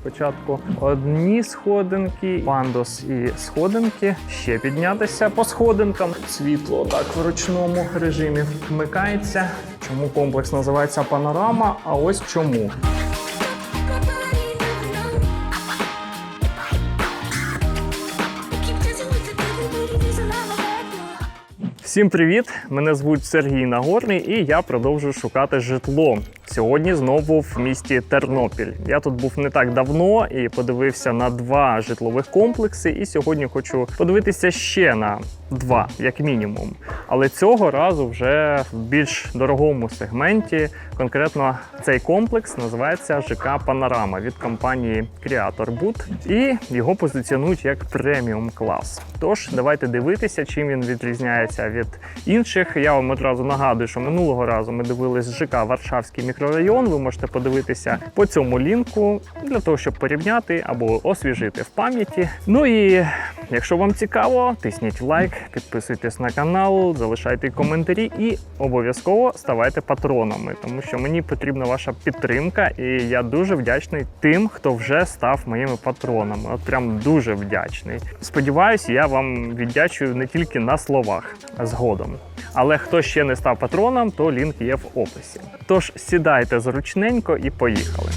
Спочатку одні сходинки, пандус і сходинки. Ще піднятися по сходинкам. Світло так в ручному режимі вмикається. Чому комплекс називається панорама? А ось чому. Всім привіт! Мене звуть Сергій Нагорний, і я продовжую шукати житло. Сьогодні знову в місті Тернопіль. Я тут був не так давно і подивився на два житлових комплекси. І сьогодні хочу подивитися ще на два, як мінімум. Але цього разу вже в більш дорогому сегменті. Конкретно цей комплекс називається ЖК Панорама від компанії Creator Boot і його позиціонують як преміум клас. Тож давайте дивитися, чим він відрізняється від інших. Я вам одразу нагадую, що минулого разу ми дивились ЖК Варшавський мікрорайон. Ви можете подивитися по цьому лінку для того, щоб порівняти або освіжити в пам'яті. Ну і якщо вам цікаво, тисніть лайк, підписуйтесь на канал, залишайте коментарі і обов'язково ставайте патронами, тому що мені потрібна ваша підтримка, і я дуже вдячний тим, хто вже став моїми патронами. От прям дуже вдячний. Сподіваюсь, я вам віддячую не тільки на словах а згодом. Але хто ще не став патроном, то лінк є в описі. Тож сідайте зручненько і поїхали.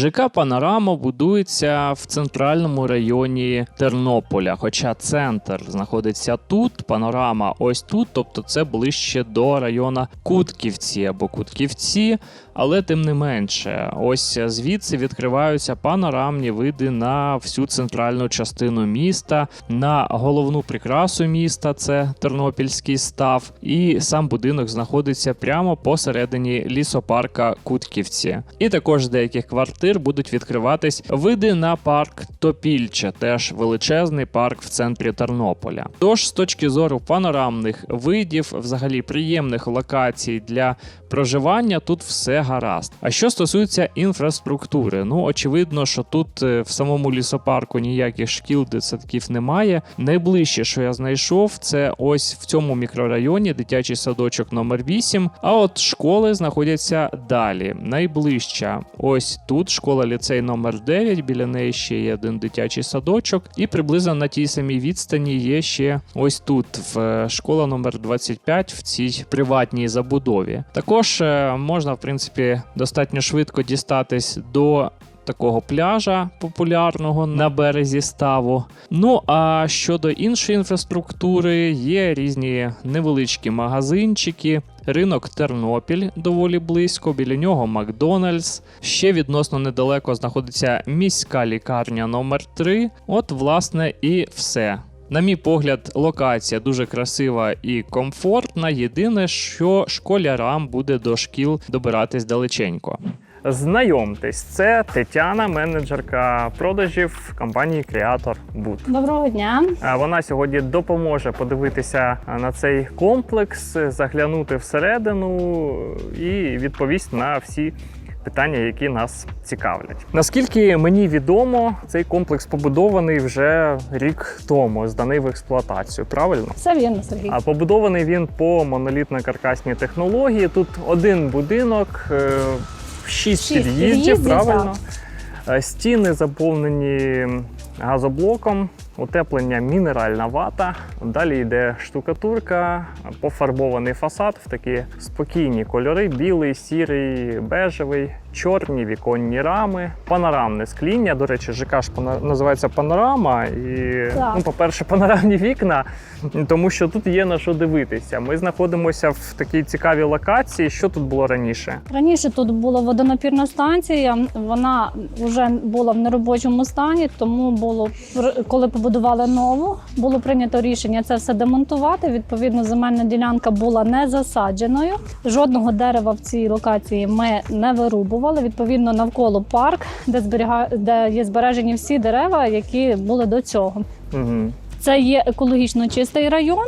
ЖК Панорама будується в центральному районі Тернополя. Хоча центр знаходиться тут, панорама ось тут, тобто це ближче до району Кутківці або Кутківці. Але тим не менше, ось звідси відкриваються панорамні види на всю центральну частину міста, на головну прикрасу міста це Тернопільський став, і сам будинок знаходиться прямо посередині лісопарка Кутківці. І також з деяких квартир будуть відкриватись види на парк Топільче, теж величезний парк в центрі Тернополя. Тож, з точки зору панорамних видів, взагалі приємних локацій для проживання, тут все гаразд. А що стосується інфраструктури, ну очевидно, що тут е, в самому лісопарку ніяких шкіл, дитсадків немає. Найближче, що я знайшов, це ось в цьому мікрорайоні дитячий садочок номер 8 А от школи знаходяться далі. Найближча ось тут школа ліцей номер 9 Біля неї ще є один дитячий садочок, і приблизно на тій самій відстані є ще ось тут в е, школа номер 25 в цій приватній забудові. Також е, можна, в принципі, достатньо швидко дістатись до. Такого пляжа популярного на березі ставу. Ну а щодо іншої інфраструктури, є різні невеличкі магазинчики. Ринок Тернопіль доволі близько, біля нього Макдональдс. Ще відносно недалеко знаходиться міська лікарня номер 3 От, власне, і все. На мій погляд, локація дуже красива і комфортна. Єдине, що школярам буде до шкіл добиратись далеченько. Знайомтесь, це Тетяна, менеджерка продажів компанії Creator Boot. Доброго дня. А Вона сьогодні допоможе подивитися на цей комплекс, заглянути всередину і відповість на всі питання, які нас цікавлять. Наскільки мені відомо, цей комплекс побудований вже рік тому, зданий в експлуатацію. Правильно? Все вірно, Сергій. А побудований він по монолітно-каркасній технології. Тут один будинок, е, шість, Шість під'їздів, правильно. Е, Стіни заповнені газоблоком, утеплення мінеральна вата. Далі йде штукатурка, пофарбований фасад в такі спокійні кольори: білий, сірий, бежевий, чорні віконні рами, панорамне скління. До речі, ЖК ж пана- називається панорама. І, Так. ну, по-перше, панорамні вікна, тому що тут є на що дивитися. Ми знаходимося в такій цікавій локації. Що тут було раніше? Раніше тут була водонапірна станція. Вона вже була в неробочому стані, тому було коли побудували нову, було прийнято рішення це все демонтувати. Відповідно, земельна ділянка була не засадженою. Жодного дерева в цій локації ми не вирубували. Відповідно, навколо парк, де зберіга... де є збережені всі дерева, які були до цього. Угу. Це є екологічно чистий район.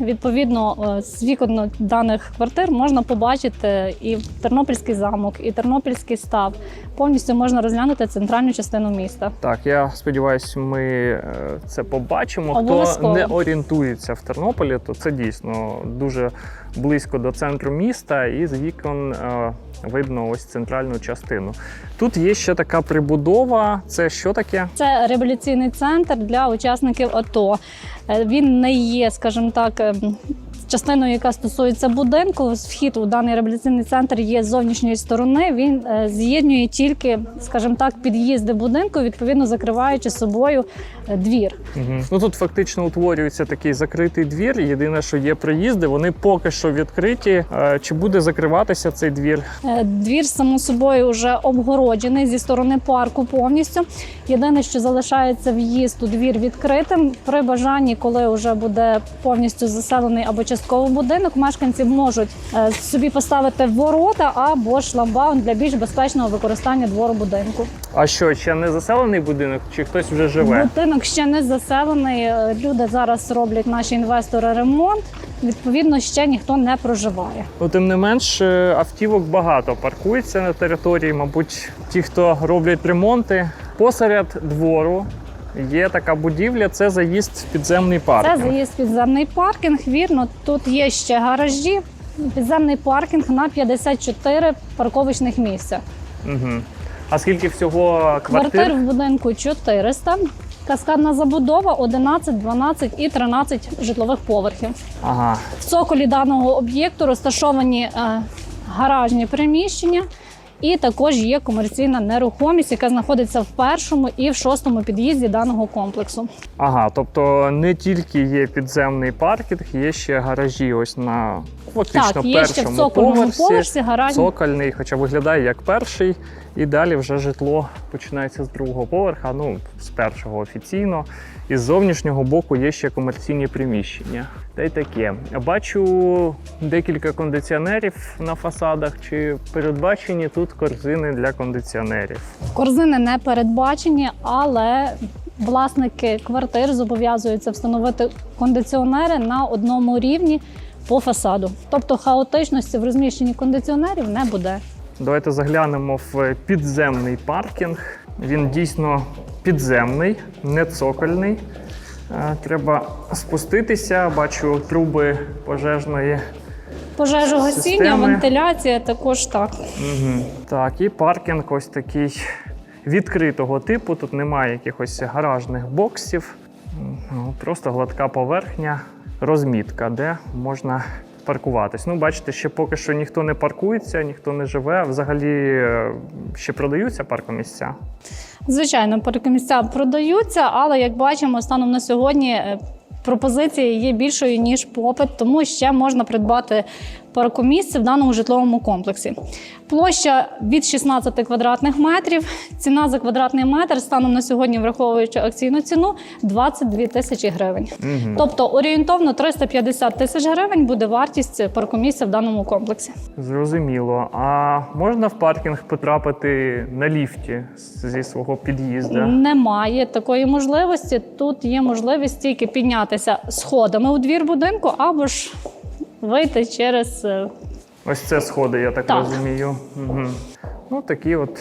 Відповідно, е, з вікон даних квартир можна побачити і Тернопільський замок, і Тернопільський став. Повністю можна розглянути центральну частину міста. Так, я сподіваюся, ми е, це побачимо. Хто не орієнтується в Тернополі, то це дійсно дуже близько до центру міста, і з вікон е, видно ось центральну частину. Тут є ще така прибудова. Це що таке? Це реабілітаційний центр для учасників АТО. Е, Він не є, скажімо так. Частиною, яка стосується будинку, вхід у даний реабілітаційний центр є з зовнішньої сторони. Він е, з'єднує тільки, скажімо так, під'їзди будинку, відповідно закриваючи собою е, двір. Угу. Ну тут фактично утворюється такий закритий двір. Єдине, що є приїзди, вони поки що відкриті. Е, Чи буде закриватися цей двір? Двір само собою вже обгороджений зі сторони парку повністю. Єдине, що залишається в'їзд у двір відкритим. При бажанні, коли вже буде повністю заселений або частково будинок, мешканці можуть е, собі поставити ворота або шламбаун для більш безпечного використання двору будинку. А що, ще не заселений будинок, чи хтось вже живе? Будинок ще не заселений. Е, Люди зараз роблять наші інвестори ремонт. Відповідно, ще ніхто не проживає. Ну, тим не менш, е, автівок багато паркується на території. Мабуть, ті, хто роблять ремонти. Посеред двору є така будівля, це заїзд в підземний Це парк. заїзд в підземний паркінг. Вірно, тут є ще гаражі. Підземний паркінг на 54 парковочних місця. Угу. А скільки всього квартир? Квартир в будинку 400. Каскадна забудова 11, 12 і 13 житлових поверхів. Ага. В цоколі даного об'єкту розташовані е, гаражні приміщення, і також є комерційна нерухомість, яка знаходиться в першому і в шостому під'їзді даного комплексу. Ага, тобто не тільки є підземний паркінг, є ще гаражі ось на фактично так, є ще в першому цокольному поверсі. поверсі гаражні. Цокольний, хоча виглядає як перший, і далі вже житло починається з другого поверха, ну з першого офіційно. І з зовнішнього боку є ще комерційні приміщення. Та й таке. Бачу декілька кондиціонерів на фасадах. Чи передбачені тут корзини для кондиціонерів? Корзини не передбачені, але власники квартир зобов'язуються встановити кондиціонери на одному рівні по фасаду. Тобто хаотичності в розміщенні кондиціонерів не буде. Давайте заглянемо в підземний паркінг. Він дійсно підземний, не цокольний. Е, Треба спуститися. Бачу труби пожежної. Пожежогасіння, вентиляція також так. Угу. Так, і паркінг ось такий відкритого типу. Тут немає якихось гаражних боксів. Ну, Просто гладка поверхня, розмітка, де можна паркуватись. Ну, бачите, ще поки що ніхто не паркується, ніхто не живе. Взагалі е, ще продаються паркомісця. Звичайно, паркомісця продаються, але як бачимо, станом на сьогодні Пропозиції є більшою ніж попит, тому ще можна придбати паркомісце в даному житловому комплексі. Площа від 16 квадратних метрів. Ціна за квадратний метр станом на сьогодні, враховуючи акційну ціну, 22 тисячі гривень. Угу. Тобто орієнтовно 350 тисяч гривень буде вартість паркомісця в даному комплексі. Зрозуміло. А можна в паркінг потрапити на ліфті зі свого під'їзду? Немає такої можливості. Тут є можливість тільки піднятися сходами у двір будинку або ж вийти через е, Ось це сходи, я так, Так. розумію. Угу. Ну, такий от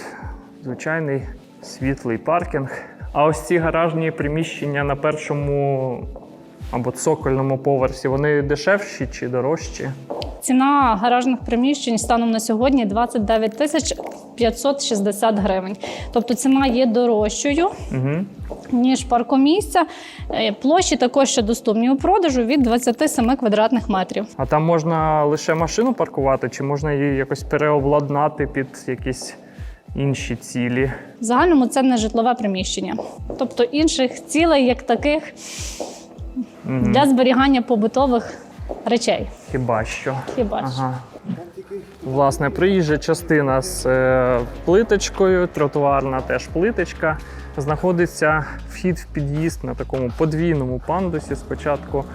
звичайний світлий паркінг. А ось ці гаражні приміщення на першому або цокольному поверсі, вони дешевші чи дорожчі? Ціна гаражних приміщень станом на сьогодні 29 тисяч 560 гривень. Тобто ціна є дорожчою. Угу. Ніж паркомісця, Е, площі також ще доступні у продажу від 27 квадратних метрів. А там можна лише машину паркувати, чи можна її якось переобладнати під якісь інші цілі? В загальному це не житлове приміщення, тобто інших цілей, як таких, Мгм. для зберігання побутових речей. Хіба що? Хіба що. Ага. Власне, приїжджа частина з е, плиточкою, тротуарна теж плиточка. Знаходиться вхід в під'їзд на такому подвійному пандусі. Спочатку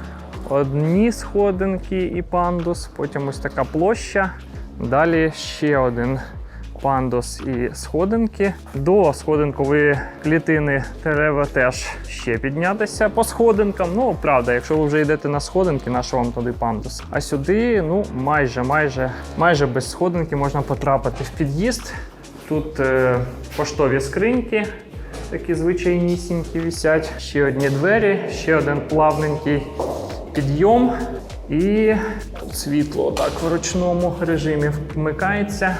одні сходинки і пандус, потім ось така площа. Далі ще один пандус і сходинки. До сходинкової клітини треба теж ще піднятися по сходинкам. Ну, правда, якщо ви вже йдете на сходинки, на що вам туди пандус? А сюди, ну, майже, майже, майже без сходинки можна потрапити в під'їзд. Тут е, поштові скриньки, такі звичайнісінькі висять. Ще одні двері, ще один плавненький підйом. І світло так в ручному режимі вмикається.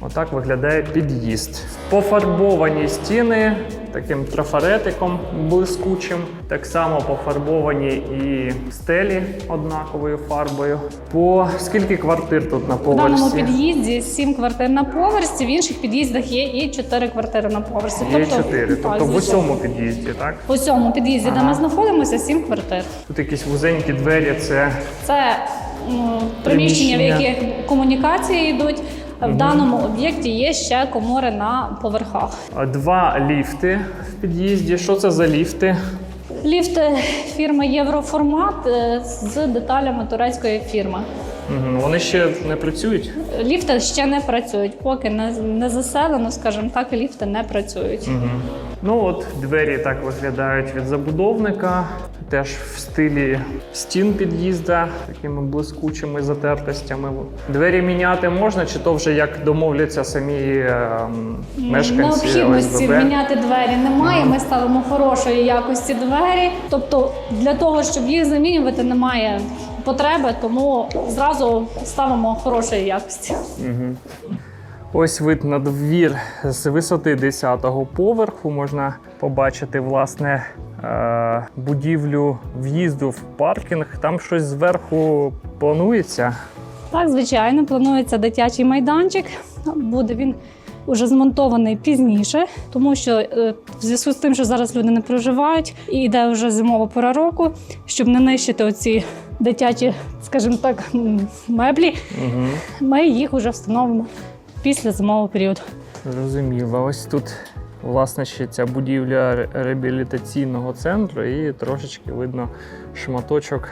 Отак виглядає під'їзд. Пофарбовані стіни таким трафаретиком блискучим. Так само пофарбовані і стелі однаковою фарбою. По скільки квартир тут на В даному поверсі? під'їзді 7 квартир на поверсі, в інших під'їздах є і 4 квартири на поверсі. Є чотири. так, Тобто в усьому під'їзді, так? В усьому під'їзді, де ми знаходимося, 7 квартир. Тут якісь вузенькі двері, це Це м, приміщення, в яких комунікації йдуть. В даному об'єкті є ще комори на поверхах. два ліфти в під'їзді. Що це за ліфти? Ліфти фірми Євроформат е, з деталями турецької фірми. Вони ще не працюють? Ліфти ще не працюють, поки не, не заселено, скажімо так, ліфти не працюють. Ну от двері так виглядають від забудовника, теж в стилі стін під'їзда, такими блискучими затертостями. Двері міняти можна, чи то вже як домовляться самі ем, мешканці Необхідності ОСББ? міняти двері немає. Ми ставимо хорошої якості двері. Тобто для того, щоб їх замінювати, немає потреби, тому зразу ставимо хорошої якості. Ось вид на двір з висоти 10-го поверху. Можна побачити власне е, будівлю в'їзду в паркінг. Там щось зверху планується. Так, звичайно, планується дитячий майданчик. Буде він уже змонтований пізніше, тому що е, в зв'язку з тим, що зараз люди не проживають, і йде вже зимова пора року, щоб не нищити оці дитячі, скажімо так, меблі, Угу. ми їх вже встановимо після зимового періоду. Зрозуміло. Ось тут, власне, ще ця будівля ре- реабілітаційного центру і трошечки видно шматочок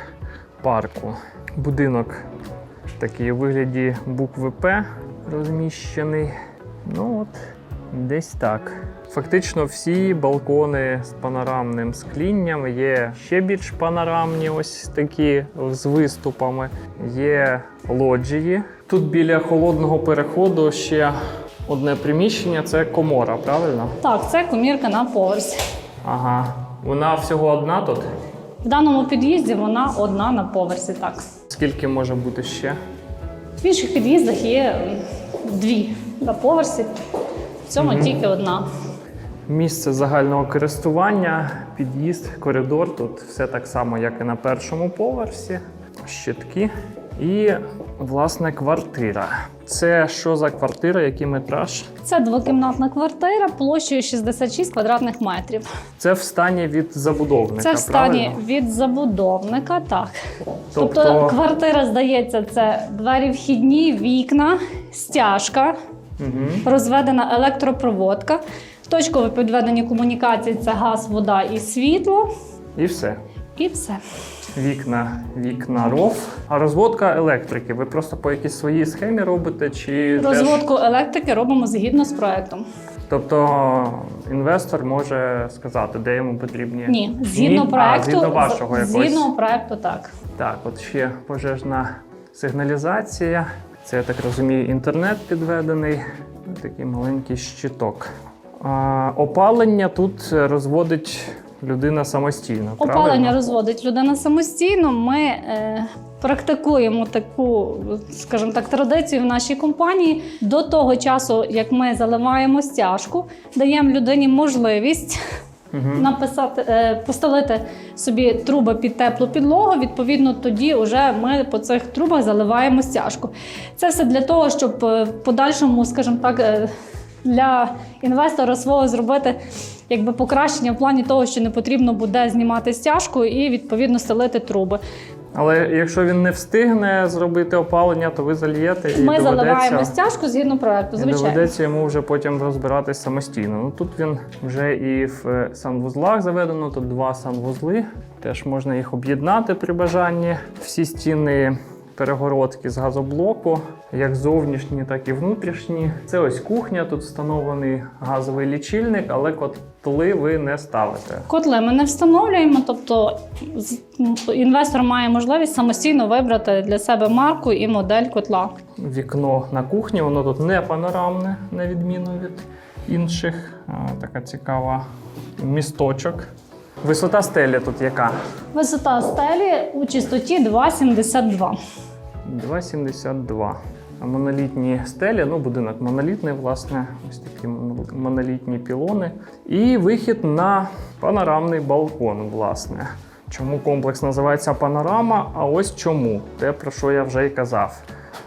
парку. Будинок такий у вигляді букви П розміщений. Ну от, десь так. Фактично всі балкони з панорамним склінням є ще більш панорамні, ось такі з виступами. Є лоджії. Тут біля холодного переходу ще одне приміщення це комора, правильно? Так, це комірка на поверсі. Ага. Вона всього одна тут. В даному під'їзді вона одна на поверсі. Так Скільки може бути ще? в інших під'їздах є дві на поверсі. В цьому тільки одна. Місце загального користування, під'їзд, коридор. Тут все так само, як і на першому поверсі. Щитки. І, власне, квартира. Це що за квартира, який метраж? Це двокімнатна квартира площею 66 квадратних метрів. Це в стані від забудовника. Це в стані правильно? від забудовника, так. Тобто, Тобто- квартира, здається, це двері вхідні, вікна, стяжка, Угу. розведена електропроводка, точкове підведення комунікацій це газ, вода і світло. І все. І все. Вікна, вікна ров. А розводка електрики. Ви просто по якійсь своїй схемі робите? Чи теж... Розводку електрики робимо згідно з проектом. Тобто інвестор може сказати, де йому потрібні Ні, згідно Ні? проекту. А, згідно вашого якогось. Згідно проекту, так. Так, от ще пожежна сигналізація. Це я так розумію, інтернет підведений. Такий маленький щиток. Опалення тут розводить людина самостійно. Опалення правильно? розводить людина самостійно. Ми е, практикуємо таку, скажімо так, традицію в нашій компанії. До того часу, як ми заливаємо стяжку, даємо людині можливість. Написати, е, постелити собі труби під теплу підлогу. Відповідно, тоді вже ми по цих трубах заливаємо стяжку. Це все для того, щоб е, в подальшому, скажімо так, е, для інвестора свого зробити якби покращення в плані того, що не потрібно буде знімати стяжку і відповідно стелити труби. Але якщо він не встигне зробити опалення, то ви зальєте і Ми доведеться, заливаємо стяжку згідно проекту. і Звичайно, доведеться йому вже потім розбиратись самостійно. Ну тут він вже і в е, санвузлах заведено. Тут два санвузли. Теж можна їх об'єднати при бажанні. Всі стіни перегородки з газоблоку, як зовнішні, так і внутрішні. Це ось кухня. Тут встановлений газовий лічильник, але котли ви не ставите. Котли ми не встановлюємо, тобто інвестор має можливість самостійно вибрати для себе марку і модель котла. Вікно на кухні, воно тут не панорамне, на відміну від інших. Така цікава місточок. Висота стелі тут яка? Висота стелі у чистоті 2,72. 2,72. А монолітні стелі, ну будинок монолітний, власне, ось такі мон- монолітні пілони. І вихід на панорамний балкон, власне. Чому комплекс називається панорама? А ось чому? Те, про що я вже й казав.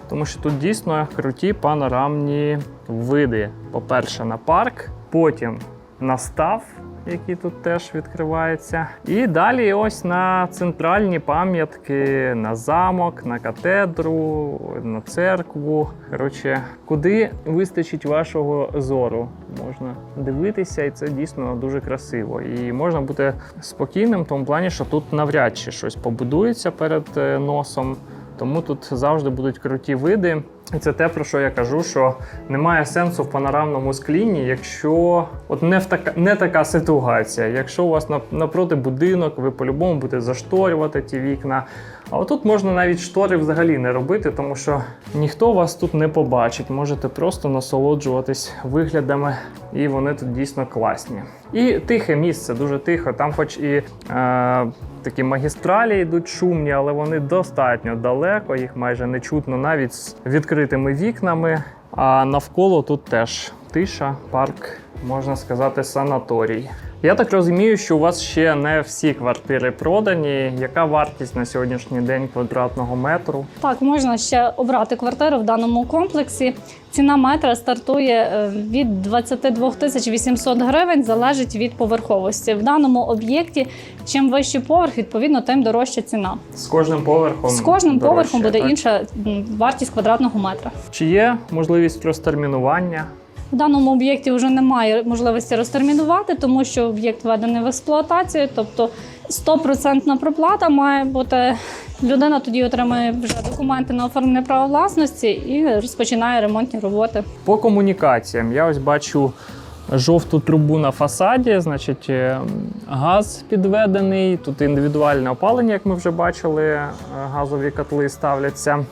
Тому що тут дійсно круті панорамні види. По-перше, на парк, потім на став, який тут теж відкривається. І далі ось на центральні пам'ятки, на замок, на катедру, на церкву. Коротше, куди вистачить вашого зору? Можна дивитися, і це дійсно дуже красиво. І можна бути спокійним в тому плані, що тут навряд чи щось побудується перед е, носом. Тому тут завжди будуть круті види. І це те, про що я кажу, що немає сенсу в панорамному склінні, якщо от не в така не така ситуація. Якщо у вас напроти будинок, ви по-любому будете зашторювати ті вікна. А отут можна навіть штори взагалі не робити, тому що ніхто вас тут не побачить. Можете просто насолоджуватись виглядами, і вони тут дійсно класні. І тихе місце, дуже тихо. Там, хоч і е, такі магістралі йдуть шумні, але вони достатньо далеко, їх майже не чутно навіть з відкритими вікнами. А навколо тут теж тиша, парк, можна сказати, санаторій. Я так розумію, що у вас ще не всі квартири продані. Яка вартість на сьогоднішній день квадратного метру? Так, можна ще обрати квартиру в даному комплексі. Ціна метра стартує е, від 22 тисяч 800 гривень, залежить від поверховості. В даному об'єкті, чим вищий поверх, відповідно, тим дорожча ціна. З кожним поверхом З кожним дорожче, поверхом буде так? інша вартість квадратного метра. Чи є можливість розтермінування? В даному об'єкті вже немає можливості розтермінувати, тому що об'єкт введений в експлуатацію, тобто 100% проплата має бути. Людина тоді отримує вже документи на оформлення права власності і розпочинає ремонтні роботи. По комунікаціям я ось бачу жовту трубу на фасаді, значить, е, газ підведений, тут індивідуальне опалення, як ми вже бачили, е, газові котли ставляться.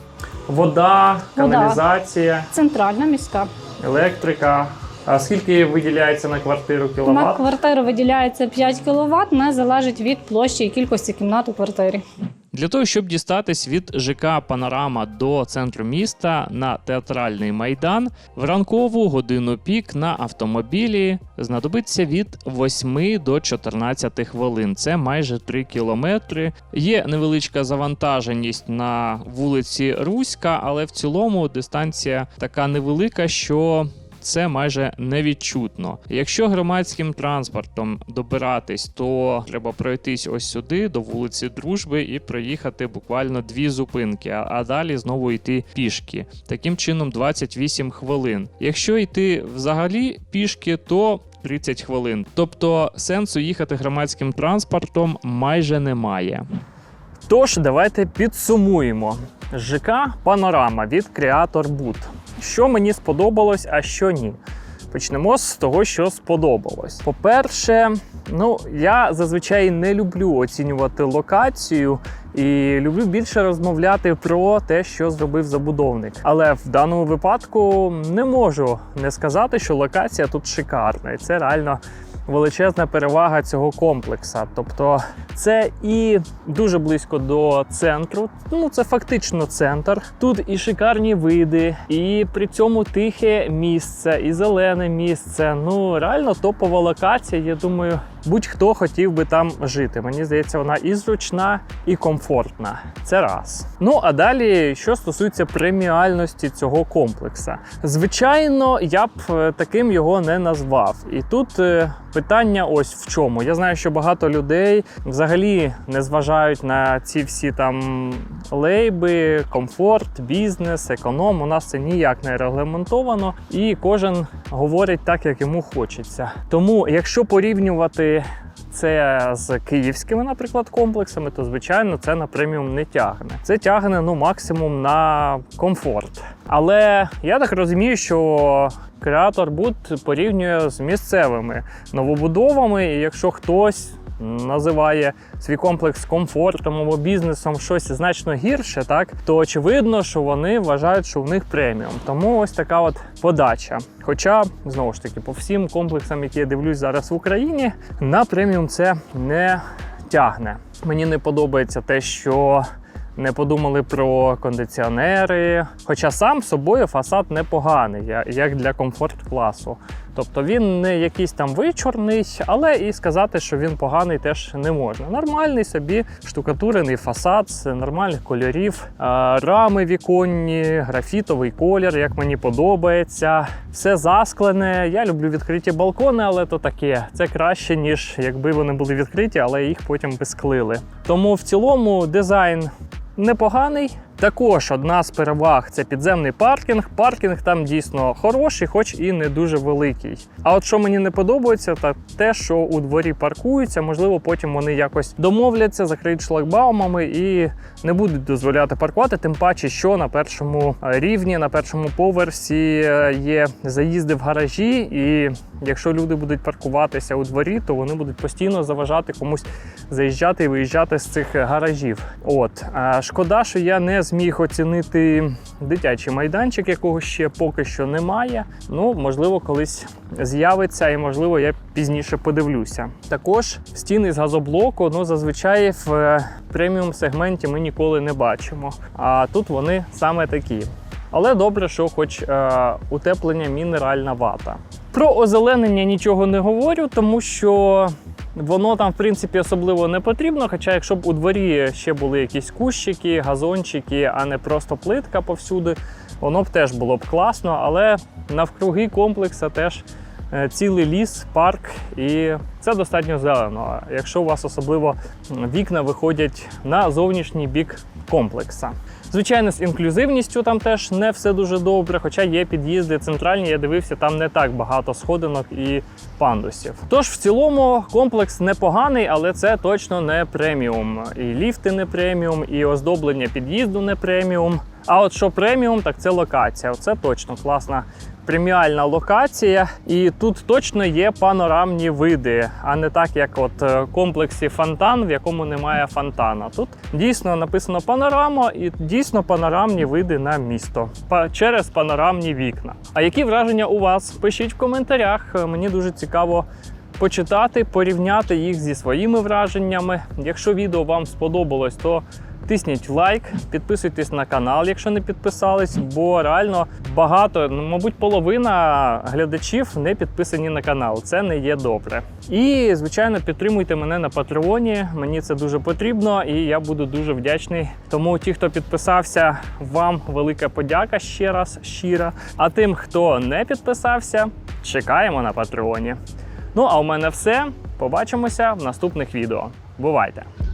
Вода, каналізація, Центральна міська. електрика. А скільки виділяється на квартиру На кіловат? квартиру виділяється 5 кВт, не залежить від площі і кількості кімнат у квартирі. Для того, щоб дістатись від ЖК Панорама до центру міста на театральний майдан, в ранкову годину пік на автомобілі знадобиться від 8 до 14 хвилин. Це майже 3 кілометри. Є невеличка завантаженість на вулиці Руська, але в цілому дистанція така невелика, що це майже невідчутно. Якщо громадським транспортом добиратись, то треба пройтись ось сюди, до вулиці Дружби, і проїхати буквально дві зупинки, а, далі знову йти пішки. Таким чином 28 хвилин. Якщо йти взагалі пішки, то 30 хвилин. Тобто сенсу їхати громадським транспортом майже немає. Тож, давайте підсумуємо. ЖК Панорама від Creator Boot. Що мені сподобалось, а що ні. Почнемо з того, що сподобалось. По-перше, ну я зазвичай не люблю оцінювати локацію і люблю більше розмовляти про те, що зробив забудовник. Але в даному випадку не можу не сказати, що локація тут шикарна, і це реально величезна перевага цього комплекса. Тобто, це і дуже близько до центру. Ну це фактично центр. Тут і шикарні види, і при цьому тихе місце, і зелене місце. Ну реально топова локація. Я думаю, будь-хто хотів би там жити. Мені здається, вона і зручна, і комфортна. Це раз. Ну а далі, що стосується преміальності цього комплекса, звичайно, я б е, таким його не назвав. І тут е, питання ось в чому. Я знаю, що багато людей взагалі не зважають на ці всі там лейби, комфорт, бізнес, економ. У нас це ніяк не регламентовано, і кожен говорить так, як йому хочеться. Тому, якщо порівнювати це з київськими, наприклад, комплексами, то звичайно це на преміум не тягне. Це тягне ну максимум на комфорт. Але я так розумію, що креатор Буд порівнює з місцевими новобудовами, і якщо хтось називає свій комплекс комфортом або бізнесом щось значно гірше, так то очевидно, що вони вважають, що в них преміум. Тому ось така от подача. Хоча знову ж таки, по всім комплексам, які я дивлюсь зараз в Україні, на преміум це не тягне. Мені не подобається те, що не подумали про кондиціонери. Хоча сам собою фасад непоганий, як для комфорт класу. Тобто він не якийсь там вичорний, але і сказати, що він поганий, теж не можна. Нормальний собі штукатурений фасад з нормальних кольорів, рами віконні, графітовий колір, як мені подобається. Все засклене. Я люблю відкриті балкони, але то таке. Це краще, ніж якби вони були відкриті, але їх потім би склили. Тому в цілому дизайн непоганий. Також одна з переваг це підземний паркінг. Паркінг там дійсно хороший, хоч і не дуже великий. А от що мені не подобається, так те, що у дворі паркуються, можливо, потім вони якось домовляться, закриють шлагбаумами і не будуть дозволяти паркувати. Тим паче, що на першому е, рівні, на першому поверсі е, є заїзди в гаражі, і якщо люди будуть паркуватися у дворі, то вони будуть постійно заважати комусь заїжджати і виїжджати з цих гаражів. От шкода, що я не зміг оцінити дитячий майданчик, якого ще поки що немає. Ну можливо, колись з'явиться, і можливо, я пізніше подивлюся. Також стіни з газоблоку, ну зазвичай в е, преміум сегменті ми ніколи не бачимо. А тут вони саме такі. Але добре, що хоч е, утеплення мінеральна вата. Про озеленення нічого не говорю, тому що воно там, в принципі, особливо не потрібно. Хоча, якщо б у дворі ще були якісь кущики, газончики, а не просто плитка повсюди, воно б теж було б класно, але навкруги комплекса теж цілий ліс, парк, і це достатньо зелено. Якщо у вас особливо вікна виходять на зовнішній бік комплекса. Звичайно, з інклюзивністю там теж не все дуже добре, хоча є під'їзди центральні, я дивився, там не так багато сходинок і пандусів. Тож в цілому комплекс непоганий, але це точно не преміум. І ліфти не преміум, і оздоблення під'їзду не преміум. А от що преміум, так це локація. Це точно класна преміальна локація, і тут точно є панорамні види, а не так, як от е, комплексі фонтан, в якому немає фонтана. Тут дійсно написано панорама, і дійсно панорамні види на місто через панорамні вікна. А які враження у вас? Пишіть в коментарях. Е, Мені дуже цікаво. Почитати, порівняти їх зі своїми враженнями. Якщо відео вам сподобалось, то тисніть лайк, підписуйтесь на канал, якщо не підписались, бо реально багато, ну, мабуть, половина глядачів не підписані на канал. Це не є добре. І, звичайно, підтримуйте мене на Патреоні. Мені це дуже потрібно, і я буду дуже вдячний. Тому ті, хто підписався, вам велика подяка ще раз щира. А тим, хто не підписався, чекаємо на Патреоні. Ну а у мене все. Побачимося в наступних відео. Бувайте!